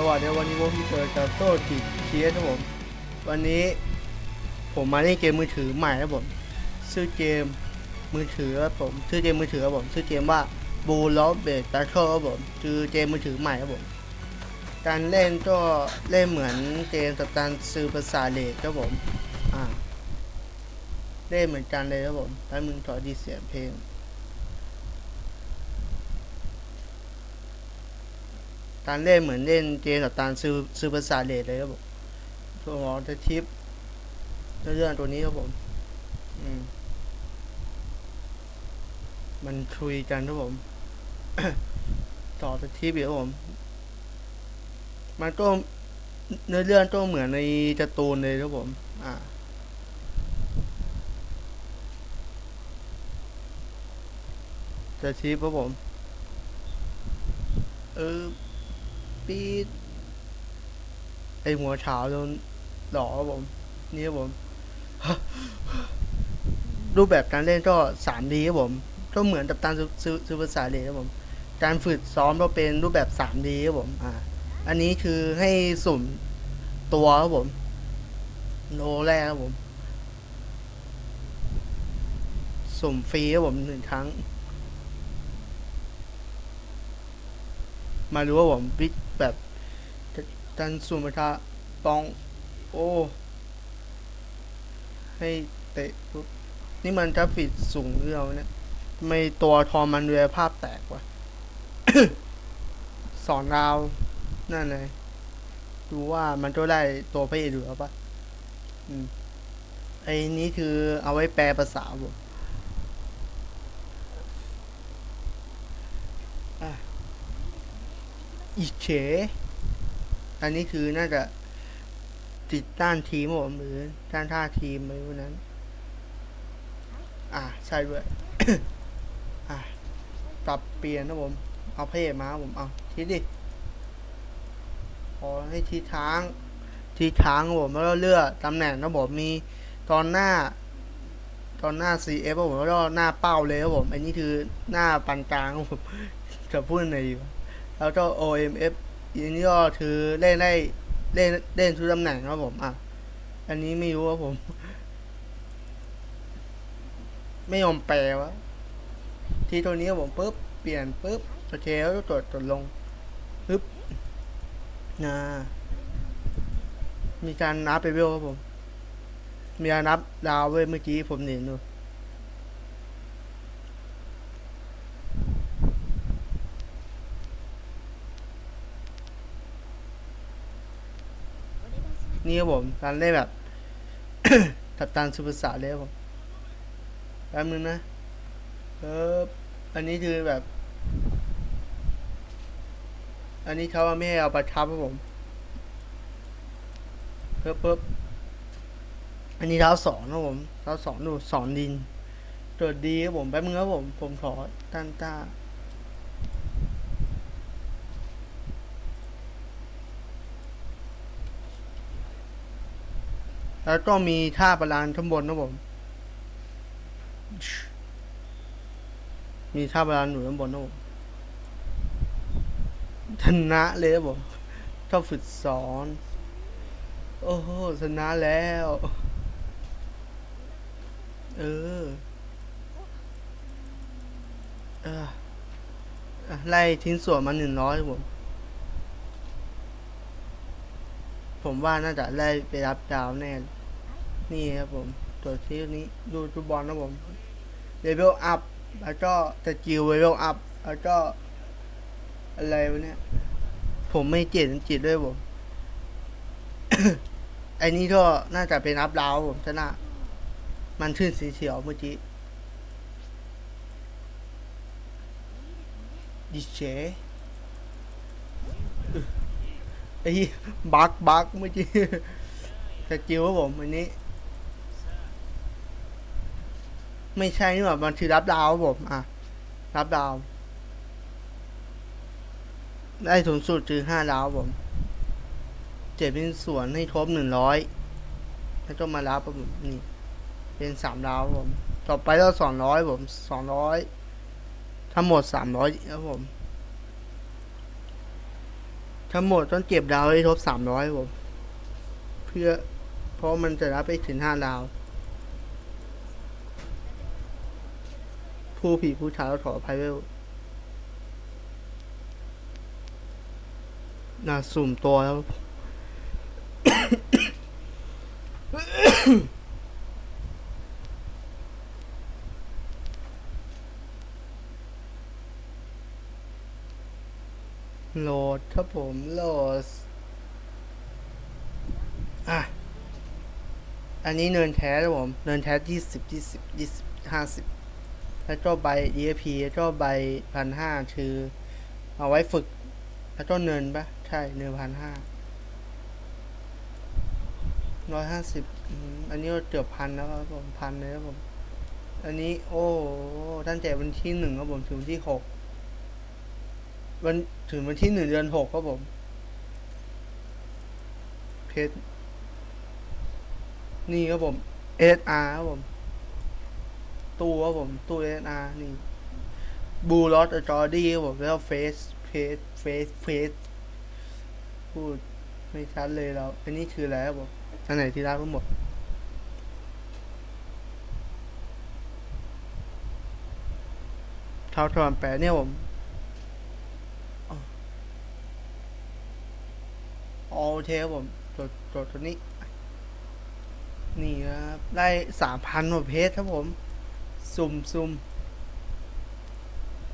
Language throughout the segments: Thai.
สวัสดีวันนี้พวกพี่เจอกับโต้จีเชียครับผม วันนี้ผมมาเล่นเกมมือถือใหม่ครับผม ชื่อเกมมือถือครับผม ชื่อเกมมือถือครับผม ชื่อเกมว่า Blue l o v e b a s e Battle ครับผม คือเกมมือถือใหม่ครับผม การเล่นก็เล่นเหมือนเกมสตันซื้อภาษาเลดครับผม อ่า เล่นเหมือนกันเลยครับผมแล้วมึงถอดีเสียงเพลง การเล่นเหมือนเล่นเกมกับตารซื้อซื้อภาษาเลดเลยครับผมตัวหมอจะทิปเรื่องตัวนี้ครับผมอืมมันคุยกันครับผม ต่อจะทิปอีกครับผม มันก็เนื้อเรื่องก็เหมือนในการ์ตูนเลยครับผม อ่า จะทิปครับผม เออ ปีดไอหัวเฉาโดนหลอครับผม นี่ครับผม รูปแบบการเล่นก็สามดีครับผม ก็เหมือนกับตามซูซูเปอร์สายเลยครับผม การฝึกซ้อมก็เป็นรูปแบบสามดีครับผม อ่า อันนี้คือให้สุ่มตัวครับผม โลแรกครับผม สุ่มฟรีครับผมหนึ่งครั้ง มารู้ว่าผมวิ แบบดันสุมาทาปอง โอ้ให้เตะปุ๊บนี่มันกราฟิกสูงเรื่องเนี่ยไม่ตัวทอมันเรือภาพแตกวะสอนดาวนั่นเลย ดูว่ามันก็ได้ตัวพระเอกอยู่แล้วปะอืมไอ้นี้คือเอาไว้แปลภาษาผมอะอิเฉ อันนี้คือน่าจะติดต้านทีมผมหรือต้านท่าทีมอะไรพวกนั้น อะใช่ด้วยอะปรับเปลี่ยนนะผม เอาเพศมาผมเอาทิศดิขอให้ทิศทางทิศทางผมแล้วเลือกตำแหน่งนะผมมีตอนหน้า ตอนหน้า CF ผมแล้วก็หน้าเป้าเลยครับผม อันนี้คือหน้าปันกลางผมจะพูดในแล้วก็ OMF อันนี้ก็คือเล่นได้เล่นเล่นทุกตำแหน่งครับผมอะอันนี้ไม่รู้ครับผม ไม่ยอมแปลวะที่ตัวนี้ผมปุ๊บเปลี่ยนปุ๊บโอเคแล้วก็กดกดลงปึ๊บนะมีการนับไปเวลครับผม มีการนับดาวเว้ยเมื่อกี้ผมเห็นดู นี่ครับผมการเล่นแบบทับตันซูเปอร์สาเลยครับผมแป๊บนึงนะเอออันนี้คือแบบ อันนี้เขาไม่ให้เอาประทับครับผมเพิ่มปุ๊บอันนี้เท้าสองครับผมเท้าสองดูสอนดินตรวจดีครับผมแป๊บนึงครับผม ผมขอตั้นตา แล้วก็มีท่าประลานข้างบนนะผม มีท่าประลานอยู่ข้างบนนะผมชนะเลยครับผมชอบฝึกสอน โอ้โหชนะแล้ว เออเออไล่ทิ้งส่วนมาหนึ่งร้อยผม ผมว่าน่าจะไล่ไปรับดาวแน่ นี่ครับผมตัวที่นี้ดูฟุตบอลนะผมเลเวลอัพแล้วก็สกิลเลเวลอัพแล้วก็ อะไรวะเนี่ยผมไม่เจ็ดจิตด้วยผมไอ้นี่ก็น่าจะเป็นอัพดาวผมชนะ มันขึ้นสีเขียวเมื่อกี้ดิเชไอ้บักบักเมื่อกี้สกิลครับผมอันนี้ ไม่ใช่นี่หว่ามันคือรับดาวผม อะ รับดาว ได้สูงสุดคือห้าดาวผม เจ็บเป็นส่วนให้ครบหนึ่งร้อยแล้วก็มารับผมนี่ เป็นสามดาวผม ต่อไปก็สองร้อยผมสองร้อยทั้งหมดสามร้อยครับผม ทั้งหมดต้องเก็บดาวให้ครบสามร้อยผม เพื่อเพราะมันจะรับไปถึงห้าดาว ผู้ผีผู้ชายเราขออภัยเวลน่าสุ่มตัวแล้ว โหลดครับผมโหลด อะ อันนี้เนินแท้ครับผม เนินแท้ยี่สิบยี่สิบยี่สิบห้าสิบ แล้วก็ใบ EAP แล้วก็ใบพันห้าคือเอาไว้ฝึก แล้วก็เนินปะใช่เนินพันห้าร้อยห้าสิบอันนี้เกือบพันแล้วครับผมพันเลยครับผม อันนี้ โอ้ตั้งแต่วันที่หนึ่งครับผมถึงวันที่หกวันถึงวันที่หนึ่งเดือนหกครับผมเพชรนี่ครับผม SR ครับผม ตู้ครับผม ตู้ SR นี่บูลอสจอร์ดี้ครับผม แล้วเฟสเฟสเฟสเฟสพูดไม่ชัดเลยเราอันนี้คืออะไรครับผมอันไหนที่รักทั้งหมดเท่าทอนแปดเนี่ยผมโอเคครับผมจดจดตัวนี้ นี่ครับ ได้สามพันกว่าเพชรครับผม ซุ่มซุ่ม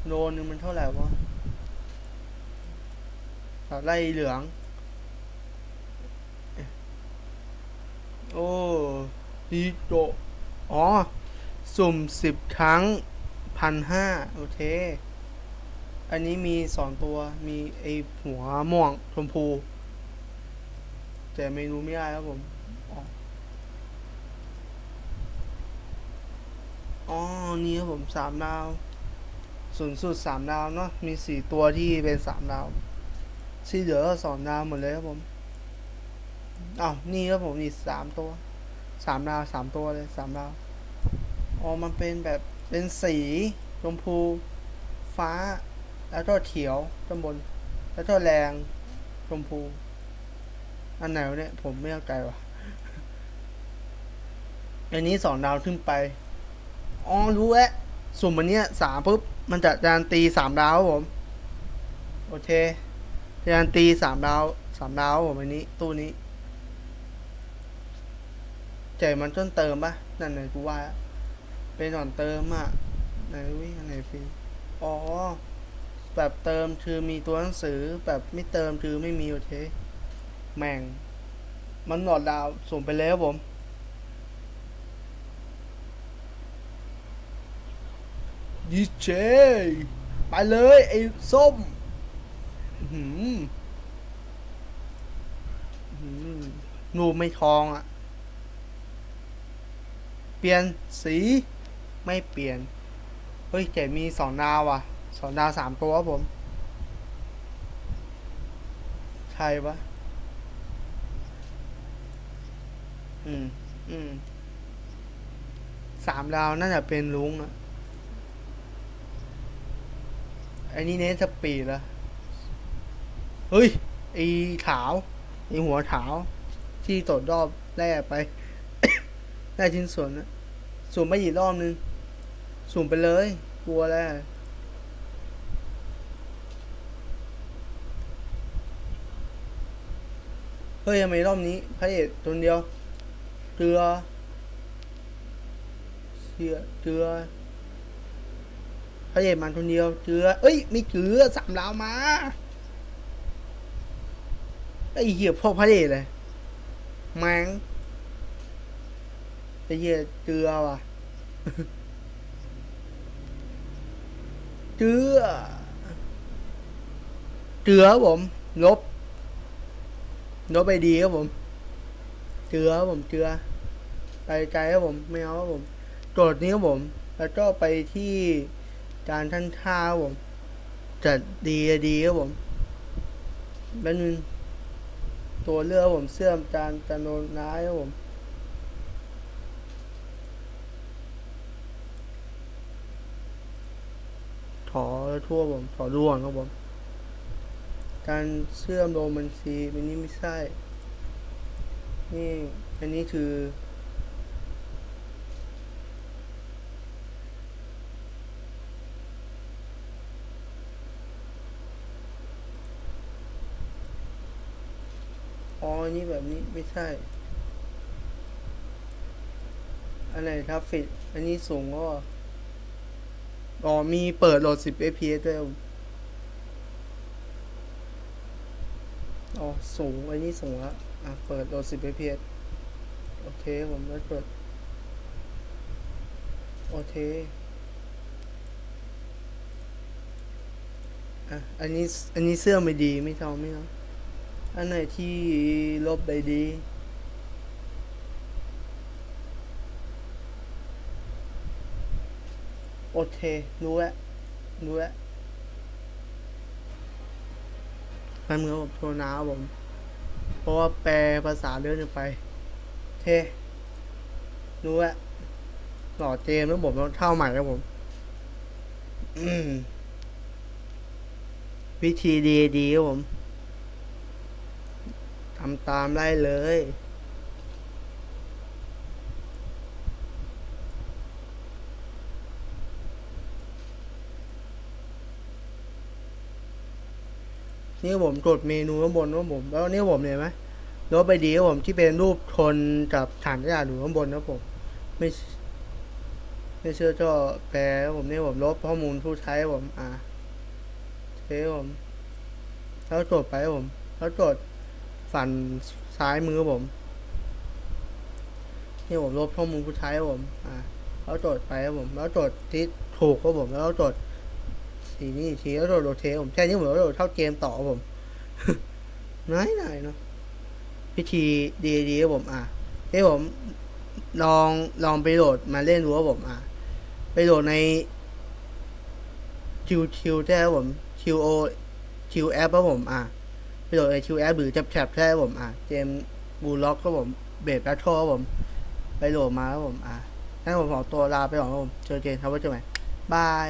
โลนึงมันเท่าไหร่วะตัดไล่เหลือง โอ้ดีโจอ๋อ สุ่มสิบครั้งพันห้าโอเค อันนี้มีสองตัว มีไอหัวม่วงชมพู แต่เมนูไม่ได้ครับผม อ๋อ นี่ครับผมสามดาวสูงสุดสามดาวเนาะ มีสี่ตัวที่เป็นสามดาวที่เหลือก็สองดาวหมดเลยครับผมอ้าวนี่ครับผมนี่สามตัวสามดาวสามตัวเลยสามดาว อ๋อ มันเป็นแบบเป็นสีชมพู ฟ้า แล้วก็เขียวข้างบน แล้วก็แรงชมพู อันไหนวะเนี่ย ผมไม่เข้าใจว่ะอันนี้สองดาวขึ้นไป อ๋อรู้แล้วสุ่มอันเนี้ยสามปุ๊บ มันจะจานตีสามดาวผม โอเคจานตีสามดาวสามดาวครับผมอันนี้ ตู้นี้ใจมันต้นเติมปะนั่นไหนกูว่า เป็นหนอนเติมอะไหนวิอันไหนฟรีอ๋อ แบบเติมคือมีตัวหนังสือแบบไม่เติมคือไม่มีโอเค แม่ง มันหนอดดาวส่งไปแล้วผม ดีเจไปเลยไอ้ส้มหืมนูไม่ทองอะ เปลี่ยนสีไม่เปลี่ยน เฮ้ยแต่มีสองดาวอะสองดาวสามตัวผม ใช่ปะอืม อืม สามดาวน่าจะเป็นลุงอะไอ้นี่เน้นสปีดละเฮ้ยไอ้ขาวไอ้หัวขาว ที่ตดรอบแรกไป ได้ชิ้นส่วนนะสุ่มไปอีกรอบนึง สุ่มไปเลย กลัวแล้วเฮ้ยทำไมรอบนี้พระเอกตัวเดียวเกลือเสือเกลือ พระเอกมันคนเดียวเกลือเอ้ยไม่เกลือสามดาวมาไอ้เหี้ยพวกพระเอกเลยแมงไอ้เหี้ยเกลือว่ะเกลือเกลือผมลบลบไปดีครับผมเกลือผมเกลือไปไกลครับผมไม่เอาครับผมโจทย์นี้ครับผม แล้วก็ไปที่ การท่านท่าผมจะดีจะดีครับผมแป๊บนึงตัวเลือกผมเสื้อจานจานโนน้ายครับผมถอทั่วผมถอร่วงครับผม การเชื่อมโยงบัญชีอันนี้ไม่ใช่ นี่ อันนี้คือ อ๋อนี่แบบนี้ไม่ใช่ อันไหนทัฟฟิตอันนี้สูงก็ อ๋อ มีเปิดโหลด 10 fps ด้วยอ๋อ สูง อันนี้สูงละอะ เปิดโหลด 10 fps โอเค ผมแล้เปิด โอเค อะ อันนี้ อันนี้เสื้อไม่ดี ไม่เอาไม่เอา อันไหนที่ลบได้ดีโอเค รู้แล้ว รู้แล้วมันเหมือนกับโทรนาครับผม เพราะว่าแปลภาษาเลื่อนไปเครู้แล้วหล่อเจมแล้วผมต้องเท่าใหม่ครับผม วิธีดีดีครับผมำตามได้เลย นี่ผมกดเมนูข้างบนครับผม แล้วนี่ผมเห็นไหมรถไปดีครับผมที่เป็นรูปชนกับฐานขยะอยู่ข้างบนครับผม ไม่ไม่เชื่อก็แปลผมนี่ผมลบข้อมูลผู้ใช้ผม อ่าเคครับผมแล้วกดไปผมแล้วกด ฝั่งซ้ายมือกับผมนี่ผมลบข้อมูลผู้ใช้ผม อ่าแล้วกดไปครับผม แล้วกดที่ถูกครับผม แล้วกดสีนี้ทีแล้วโดโรเทผมแค่นี้ผมก็โดดเข้าเกมต่อผมน้อยหน่อยเนาะพิธีดีดีครับผมอะให้ผมลองลองไปโหลดมาเล่นดูครับผมอะไปโหลดในคิวคิวได้ครับผมคิวโอคิวแอปครับผมอะ โหลดไอคิวแอปหรือจับแฉบได้ครับผมอะเกมบูล็อกก็ผมเบสแบทเทิลผม ไปโหลดมาแล้วผมอะงั้นผมขอตัวลาไปก่อนครับผม เจอเจนครับว่าจอกันใหม่บาย